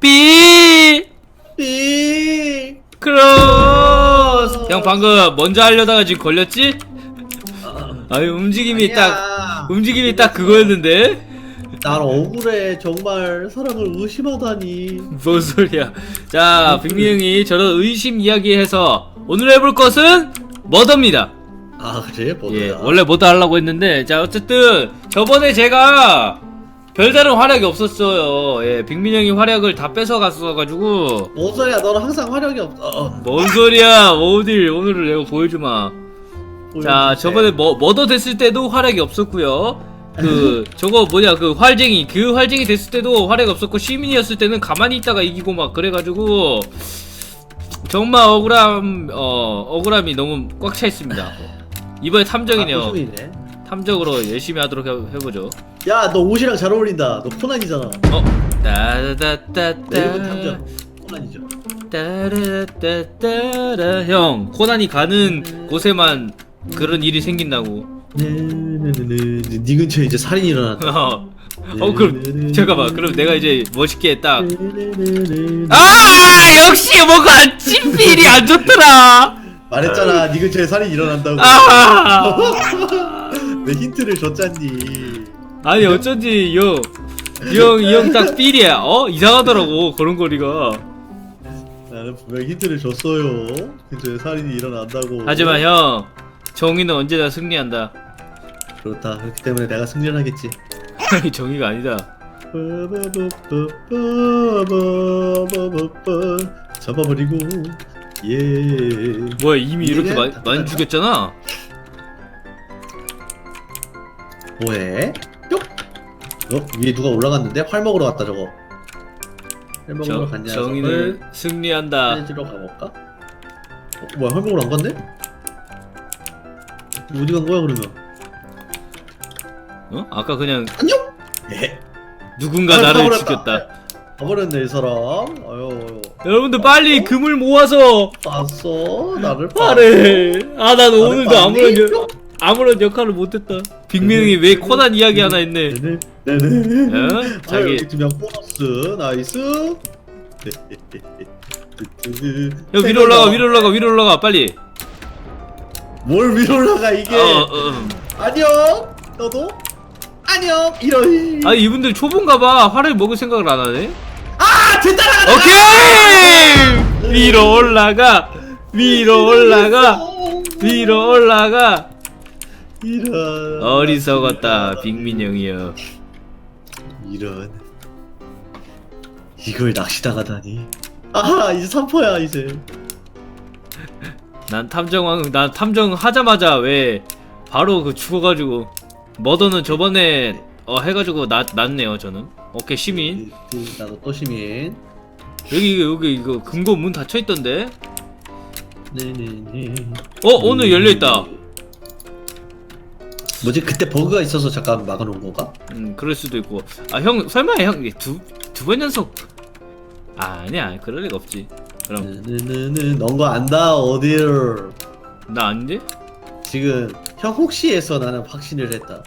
삐 삐. 크로스 형 방금 먼저 하려다가 지금 걸렸지? 아유 움직임이 딱 아니야. 움직임이 딱 그거였는데 날 억울해 정말 사랑을 의심하다니. 뭔 소리야 자 빅미 형이 저런 의심 이야기해서 오늘 해볼 것은 머더입니다 아 그래 뭐야? 예 원래 머더 하려고 했는데 자 어쨌든 저번에 제가 별다른 활약이 없었어요. 예 빅민 형이 활약을 다 뺏어갔어가지고. 뭔 소리야? 너는 항상 화력이 없어. 어, 뭔 소리야? 어딜 오늘을 내가 보여주마. 자 저번에 뭐, 머더 됐을 때도 활약이 없었고요. 그 저거 뭐냐 그 활쟁이 그 활쟁이 됐을 때도 활약이 없었고 시민이었을 때는 가만히 있다가 이기고 막 그래가지고. 정말 억울함 어 억울함이 너무 꽉 차 있습니다. 이번에 탐정이네요. 아. 탐정으로 열심히 하도록 해, 해보죠 야, 너 옷이랑 잘 어울린다. 너 코난이잖아. 어 내일은 탐정. 코난이죠. 따라따따따라 형 코난이 가는 곳에만 그런 일이 생긴다고 네네네네. 네 근처에 이제 살인이 일어났다. 어, 어 그럼 잠깐만 그럼 내가 이제 멋있게 딱 네네네네. 아 역시 뭔가 아침필이 안 좋더라 말했잖아. 네 근처에 살인 일어난다고. 아 내 힌트를 줬잖니. 아니 어쩐지 형형형 딱 필이야 어 이상하더라고 걸음걸이가 나는 분명 힌트를 줬어요. 근처에 살인이 일어난다고. 하지만 형 정의는 언제나 승리한다 그렇다. 그렇기 때문에 내가 승리를 하겠지. 정의가 아니다 잡아버리고 예. 뭐야 이미 이렇게 마, 다 많이 끝났나? 죽였잖아 뭐해? 뿅. 어 위에 누가 올라갔는데 활 먹으러 갔다 저거. 활 먹으러 정, 갔냐? 정의는 승리한다 해지러 가볼까? 어, 뭐야 활 먹으러 안 갔네? 어디 간 거야 그러면? 어? 아까 그냥 안녕. 예. 누군가 아, 나를 가버렸다. 죽였다 가버렸네 이 사람. 아유. 여러분들 빨리 금을 모아서 봤어 나를 봐. 화를 아난 오늘도? 아무런 여, 아무런 역할을 못했다 빅명이 왜 코난 이야기 하나 했네 네네. 네네. 어? 자기 두명 보너스 나이스. 형 위로 올라가 위로 올라가 위로 올라가 빨리 뭘 위로 올라가 이게? 어, 어. 안녕. 너도? 안녕. 이런. 아 이분들 초보인가봐 화를 먹을 생각을 안 하네 아 됐다. 오케이 위로 올라가 위로 올라가 위로 올라가 이런. 어리석었다 빅민 형이요 이런. 이걸 낚시당하다니. 아 이제 3포야 이제. 난 탐정왕 난 탐정 하자마자 왜 바로 그 죽어가지고 머더는 저번에 어 해가지고 나 났네요 저는 오케이 시민 나도 또 시민. 여기 여기 이거 금고 문 닫혀 있던데 네네네. 어 오늘 열려 있다 뭐지? 그때 버그가 있어서 잠깐 막아놓은 건가? 음 그럴 수도 있고. 아 형 설마 형두두 번 연속? 아, 아니야. 그럴 리가 없지. 그럼. 네네네. 넌거 안다 어딜. 나 아닌데 지금 형 혹시해서 나는 확신을 했다.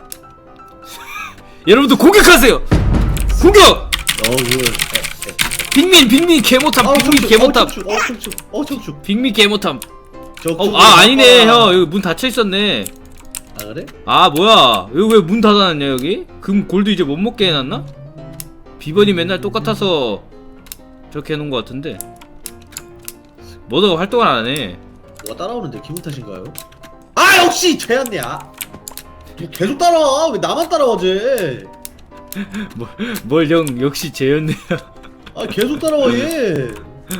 여러분들 공격하세요! 공격! 너그 빅민 빅민 개못함 빅민 개못함 어 청축 어 청축 어 청축 빅민 저 어, 아 아니네 형. 여기 문 닫혀 있었네 아 그래? 아 뭐야 여기 왜 문 닫아놨냐 여기 금 골드 이제 못 먹게 해놨나 비번이 맨날 똑같아서 저렇게 해놓은 것 같은데 뭐더 활동을 안 하네 누가 따라오는데 기분 탓인가요? 아 역시 쟤였냐? 계속 따라와 왜 나만 따라와지? 뭘형 역시 쟤였네 아 계속 따라와 얘.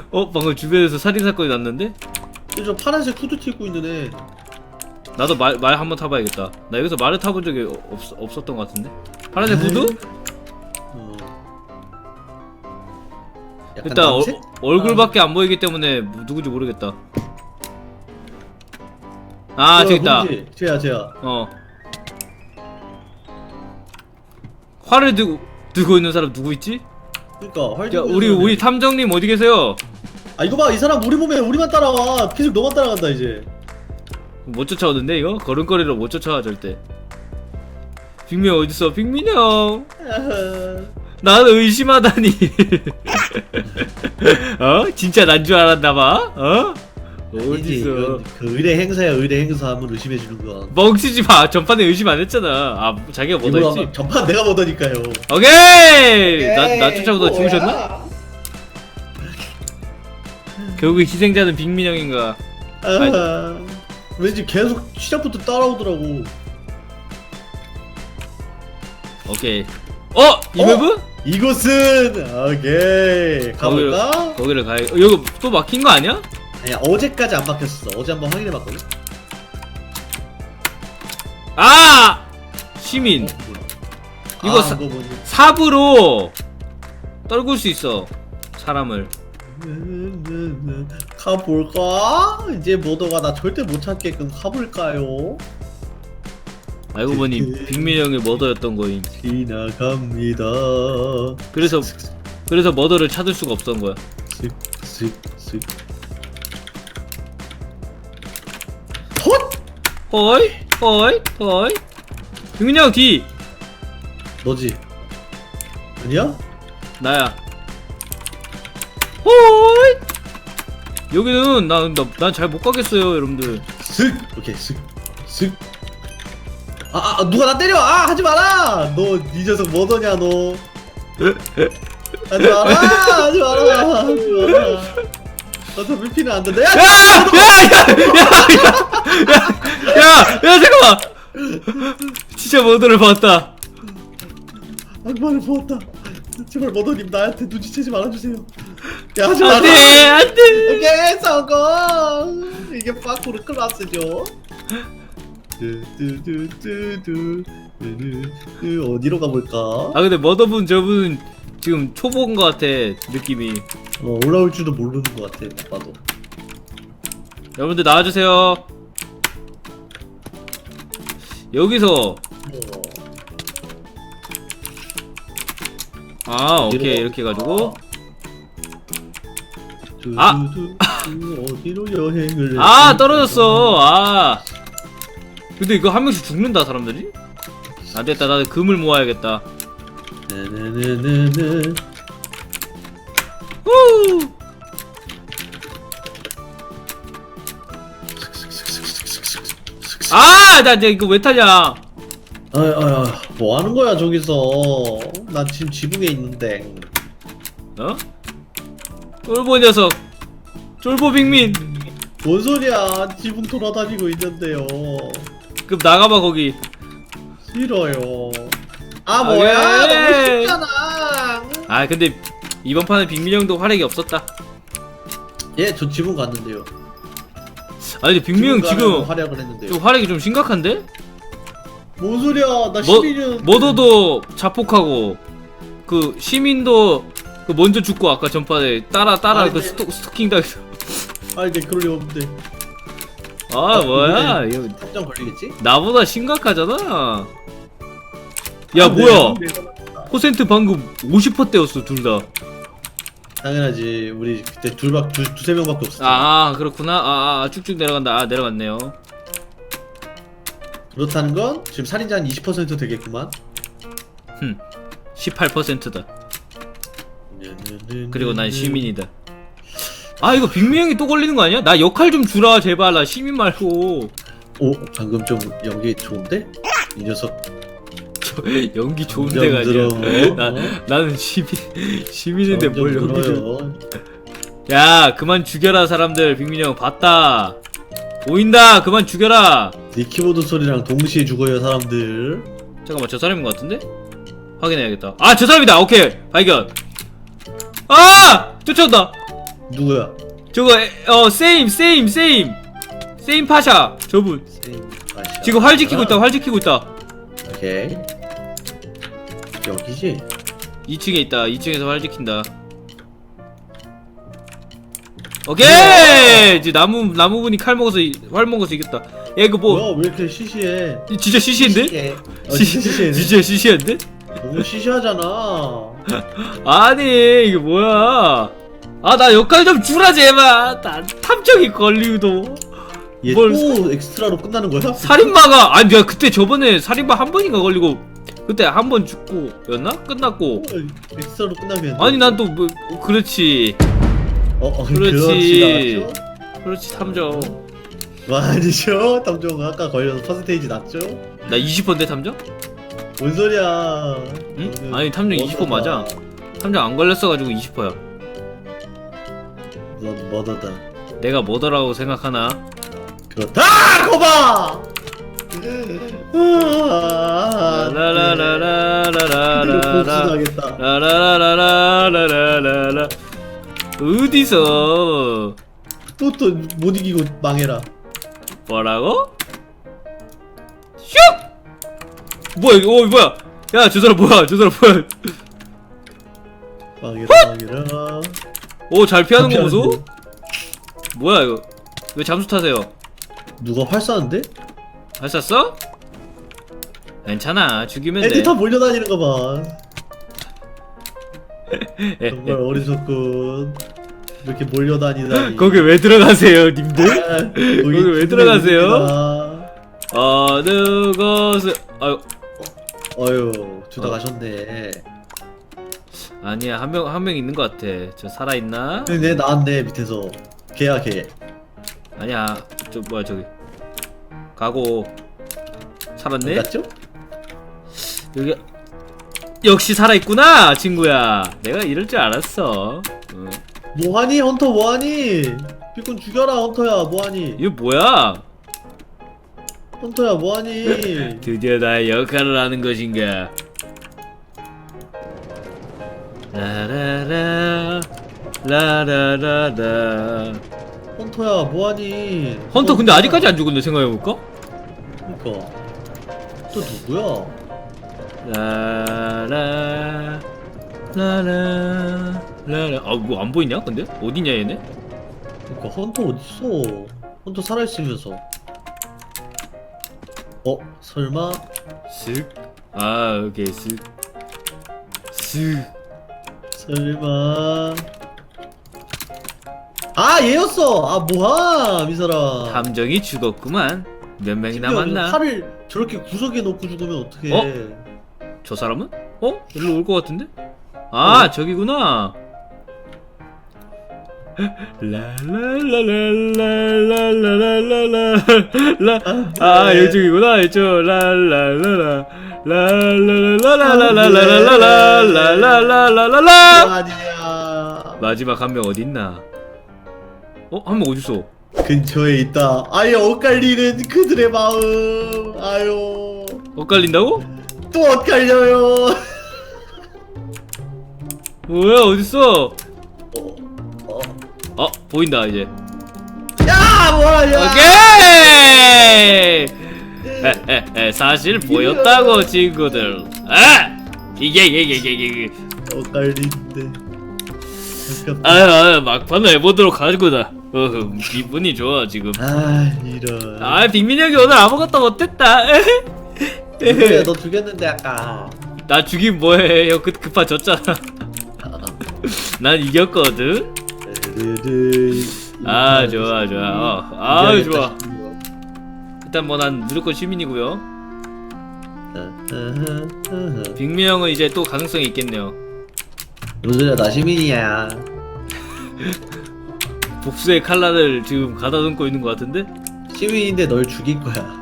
어 방금 주변에서 살인 사건이 났는데 저 파란색 후드 티 입고 있는 애. 나도 말 말 한번 타봐야겠다 나 여기서 말을 타본 적이 없, 없었던 것 같은데 파란색. 후드 어. 약간 일단 어? 얼굴밖에 안 보이기 때문에 뭐 누군지 모르겠다 아저 저기 있다 누구지? 쟤야 쟤야. 어. 활을 들고 들고 있는 사람 누구 있지? 그러니까 활 야, 들고 우리 있는 우리 애. 탐정님 어디 계세요? 아 이거 봐 이 사람 우리 몸에 우리만 따라와 계속 너만 따라간다 이제. 못 쫓아오는데 이거 걸음걸이로 못 쫓아와 절대. 빅민 어딨어? 빅민 형. 나는 의심하다니. 어? 진짜 난 줄 알았나봐? 어? 아니지, 이건 그 의뢰 행사야 의뢰 행사 한번 의심해 주는 거. 멍치지 마 전판에 의심 안 했잖아 아 자기가 뭐다 이거 했지? 아마 전판 내가 보더니까요. 오케이! 나, 나 쫓아보다 죽으셨나? 결국 희생자는 빅민 형인가 아, 왠지 계속 시작부터 따라오더라고. 오케이 어? 이 어? 맵은? 이곳은 오케이 가볼까? 거기를 가야 어, 여기 또 막힌 거 아니야? 아니야 어제까지 안 막혔어. 어제 한번 확인해봤거든. 아! 시민 어, 뭐야? 이거 아, 사- 이거 뭐지? 삽으로 떨굴 수 있어 사람을 가볼까? 이제 모더가 나 절대 못 찾게끔 가볼까요? 알고 보니 빅민형이 머더였던 거임 지나갑니다. 그래서 그래서 머더를 찾을 수가 없던 거야 슥슥슥. 헛! 허이 허이 허이 빅민형 뒤 너지? 아니야? 나야 호이 여기는 난난 잘 못 가겠어요 여러분들 슥! 오케이 슥! 슥! 아, 아, 아, 누가 나 때려! 아 하지 마라! 너 이 녀석 뭐더냐 너 하지 마라! 하지 마라! 하지 마라! 너 잡히는 안 된다. 야! 야야 야 야 야 야 잠깐만 진짜 머더를 봤다 악마를 보았다. 제발 머더님 나한테 눈치채지 말아주세요. 야 하지 마라! 안돼 안 돼 오케이 성공! 이게 파쿠르 클라스죠. 뚜뚜뚜뚜 뚜 뚜뚜. 어디로 가볼까? 아 근데 머더분 저분 지금 초보인 것 같아 느낌이 어, 올라올 줄도 모르는 것 같아 딱 봐도 여러분들 나와주세요 여기서 어. 아 오케이 어디로 이렇게 가? 해가지고 아! 어디로 여행을 아? 떨어졌어. 아. 근데 이거 한 명씩 죽는다 사람들이? 안 됐다. 나도 금을 모아야겠다. 네네네네네. 후! 아! 나, 나 이거 왜 타냐? 아유 뭐 하는 거야 저기서? 나 지금 지붕에 있는데. 어? 쫄보 녀석. 쫄보 빅민. 뭔 소리야 지붕 돌아다니고 있는데요 그럼 나가봐, 거기. 싫어요 아 아, 뭐야 예. 너무 쉽잖아 아, 근데 이번 판은 빅민 형도 활약이 없었다. 예저 지붕 갔는데요 아니, 근데 빅민 형 가면 지금 활약을 했는데요 좀 활약이 좀 심각한데? 뭔 소리야 나 뭐, 11년 머더도 자폭하고, 그, 시민도 그 먼저 죽고, 아까 전판에 따라, 따라 아니, 그 네. 스토, 스토킹 당해서. 아니 내 그럴 리 없는데 아, 뭐야. 이거 확정 걸리겠지? 나보다 심각하잖아. 야, 아, 뭐야. 네. 퍼센트 방금 50%대였어, 둘 다. 당연하지 우리 그때 둘밖 두, 두세 명밖에 없었어 아, 그렇구나. 아, 아, 쭉쭉 내려간다. 아, 내려갔네요. 그렇다는 건 지금 살인자 한 20% 되겠구만 18%다. 음. 그리고 난 시민이다. 아, 이거 빅명이 또 걸리는 거 아니야? 나 역할 좀 주라, 제발. 나 시민 말고. 오 방금 좀 연기 좋은데? 이 녀석 연기 좋은 데가 아니야. 들어. 나, 나는 시민, 시민인데 점점 뭘 연기를. 야, 그만 죽여라, 사람들. 빅민형 봤다. 보인다. 그만 죽여라. 네 키보드 소리랑 동시에 죽어요 사람들 잠깐만 저 사람인 것 같은데? 확인해야겠다 아 저 사람이다 오케이 발견 아! 쫓아온다. 누구야? 저거 에, 어 세임 세임 세임. 세임 파샤 저분. 세임 아시아. 지금 활 지키고 있다 활 지키고 있다. 오케이. 여기지? 2층에 있다 2층에서 활 지킨다. 오케이! 이제 나무 나무 분이 칼 먹어서 이- 활 먹어서 이겼다. 야 이거 뭐 뭐야 왜 이렇게 시시해? 진짜 시시한데? 시시해. 어, 진짜 시시해. 진짜 시시한데? 너무 시시하잖아 아니 이게 뭐야 아 나 역할 좀 주라 제발 나 탐정이 걸리우도 얘뭘또 엑스트라로 끝나는 거야? 살인마가 아니 내가 그때 저번에 살인마 한 번인가 걸리고 그때 한 번 죽고 였나 끝났고 어, 엑스트라로 끝나면 아니 난 또 뭐 그렇지 어, 어 그렇지. 나왔죠? 그렇지 탐정 뭐 아니죠? 탐정 아까 걸려서 퍼센테이지 낮죠? 나 20%인데 탐정? 뭔 소리야? 응? 음, 아니 탐정 뭐 20% 맞아. 탐정 안 걸렸어가지고 20%야. 너 뭐, 뭐더다. 내가 뭐더라고 생각하나? 그렇다. 거봐. 라라라라라라라. 복수당했다. 라라라라라라라. 어디서 또 또 못 이기고 망해라. 뭐라고? 슉! 뭐야 이거 어 뭐야 야저 사람 뭐야 저 사람 뭐야 망해라 망해라. 오 잘 피하는 거. 보소? 뭐야 이거 왜 잠수 타세요? 누가 활 쐈는데? 할 쐈어? 괜찮아 죽이면 돼다 몰려다니는 거 봐. 정말 에, 어리석군. 이렇게 몰려다니다니. 에. 거기 왜 들어가세요 님들? 아, 거기 왜 들어가세요? 어느 것을 아유 어휴 주다 어. 가셨네. 아니야 한 명 한 명 있는 것 같아 저 살아 있나? 근데 내 나왔네 밑에서. 걔야 걔. 아니야 저 뭐야 저기 가고 살았네? 맞죠? 여기 역시 살아 있구나 친구야 내가 이럴 줄 알았어 어. 뭐하니 헌터 뭐하니? 비콘 죽여라 헌터야 뭐하니? 이거 뭐야 헌터야 뭐하니? 드디어 나의 역할을 하는 것인가 라라라 라라라라 헌터야 뭐하니? 헌터 근데 아직까지 안 죽었네 생각해볼까? 그니까 또 누구야? 라라 라라 라라 아 뭐 안 보이냐 근데 어디냐 얘네 그니까 헌터 어딨어? 헌터 살아있으면서 어? 설마? 쓱아 오케이 쓱쓱 설마. 아 얘였어! 아 뭐함 이 사람. 탐정이 죽었구만. 몇 명이 남았나? 칼을 저렇게 구석에 놓고 죽으면 어떡해? 어? 저 사람은? 어? 일로 올 것 같은데? 아 어? 저기구나 라라라라라라라라라라 아 이쪽이구나 이쪽 라라라라 라라라라라라라라라라라라라라 마지막 한 명 어딨나 어? 한 명 어딨어 근처에 있다 아예 엇갈리는 그들의 마음 아유 엇갈린다고? 또 엇갈려요 뭐야 어딨어 어. 어 보인다 이제. 야 뭐야 오케이! 에에에 사실 보였다고 친구들. 아 이게 이게 이게 이게 이게. 아깝다. 아유 아유 막판을 해보도록 하구나. 어흠 기분이 좋아 지금. 아 이런. 아 빅민 형이 오늘 아무것도 못했다. 그래 너 죽였는데 아까. 나 죽임 뭐해 형 급, 급파 졌잖아. 난 이겼거든 아 좋아 좋아 어. 아 좋아 일단 뭐 난 무조건 시민이고요 빅민 형은 이제 또 가능성이 있겠네요 뭔 소리야 나 시민이야 복수의 칼날을 지금 가다듬고 있는 것 같은데 시민인데 널 죽일 거야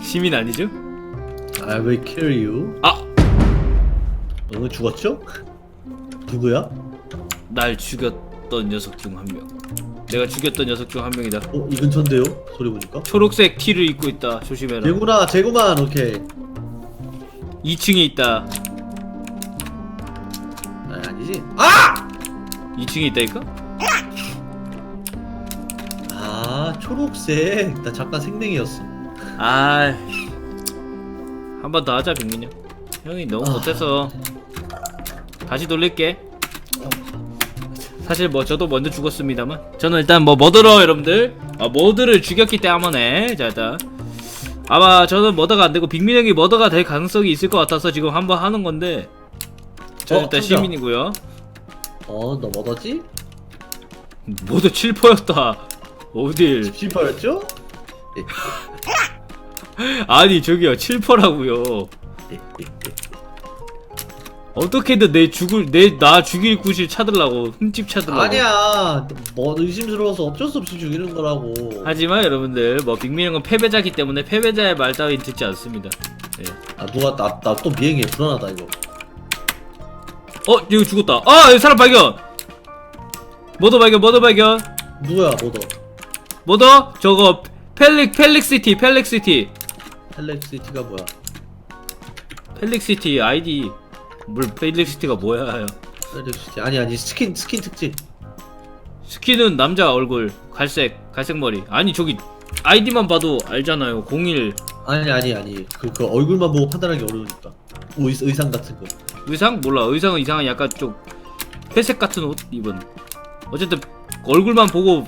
시민 아니죠? I will kill you 아! 너는 죽었죠? 누구야? 날 죽였 던 녀석 중 한 명. 내가 죽였던 녀석 중 한 명이다. 어? 이 근처인데요? 소리 보니까 초록색 티를 입고 있다. 조심해라. 제구나 제구만 오케이 2층에 있다. 아 아니지 아! 2층에 있다니까? 아 초록색 나 잠깐 생명이었어 아. 한 번 더 하자, 빅민 형. 형이 너무 아. 못해서. 다시 돌릴게. 사실 뭐 저도 먼저 죽었습니다만 저는 일단 뭐 머더러 여러분들 아, 머드를 죽였기 때문에 자 일단 아마 저는 머더가 안되고 빅민 형이 머더가 될 가능성이 있을 것 같아서 지금 한번 하는 건데 저는 어, 일단 탐정. 시민이고요 어 너 뭐더지? 모두 7%였다. 어딜? 집시파였죠? 아니 저기요 7%라고요. 어떻게든 내 죽을 내 나 죽일 구실 찾으려고 흠집 찾으려고. 아니야. 뭐 의심스러워서 어쩔 수 없이 죽이는 거라고. 하지만 여러분들 뭐 빅민 형은 패배자기 때문에 패배자의 말 따윈 듣지 않습니다. 예. 아 누가 나 나 또 비행해 불안하다 이거. 어 여기 죽었다. 아 여기 사람 발견! 뭐더 발견 뭐더 발견! 누구야 뭐더? 뭐더? 저거 펠릭 펠릭시티 펠릭시티. 헬렉시티가 뭐야? 펠릭시티 아이디 물 펠릭시티가 뭐야? 헬렉시티 아니 아니 스킨 스킨 특집. 스킨은 남자 얼굴 갈색 갈색 머리. 아니 저기 아이디만 봐도 알잖아요. 01 아니 아니 아니. 그, 그 얼굴만 보고 판단하기 어려우니까. 의, 의상 같은 거. 의상? 몰라. 의상은 이상한 약간 좀 회색 같은 옷 입은. 어쨌든 얼굴만 보고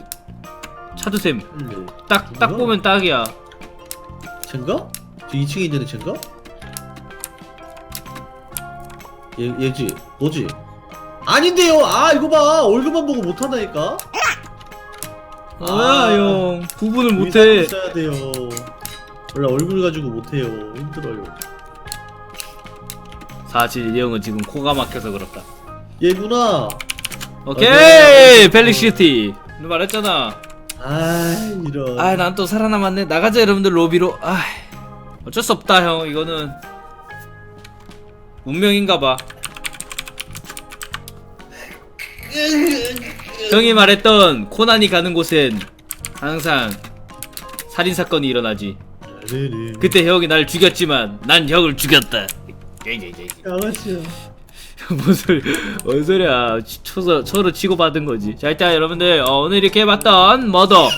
찾으셈. 헬레 딱딱 뭐야? 보면 딱이야. 쟨가? 저 2층에 있는 쟨가? 얘, 얘지 너지? 아닌데요. 아 이거 봐. 얼굴만 보고 못한다니까. 뭐야 형. 구분을 못해. 써야 돼요. 원래 얼굴 가지고 못해요. 힘들어요. 사실 이 형은 지금 코가 막혀서 그렇다. 얘구나. 오케이. 펠릭시티. 너 말했잖아. 아 이런. 아 난 또 살아남았네. 나가자 여러분들 로비로. 아 어쩔 수 없다 형. 이거는 운명인가봐. 형이 말했던 코난이 가는 곳엔 항상 살인 사건이 일어나지. 그때 형이 날 죽였지만 난 형을 죽였다. 양아치야. 뭔 소리 뭔 소리야. 치- 쳐서 서로 치고받은 거지. 자 일단 여러분들 어, 오늘 이렇게 해봤던 머더.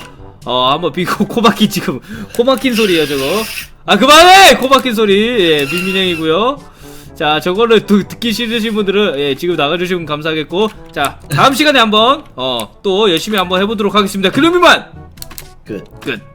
어 한번 비고 코 막힌 지금 코 막힌 소리예요 저거. 아 그만해! 코 막힌 소리. 예 민민형이고요 자 저거를 두- 듣기 싫으신 분들은 예 지금 나가주시면 감사하겠고. 자 다음 시간에 한번 어 또 열심히 한번 해보도록 하겠습니다. 그럼 이만! 끝. 끝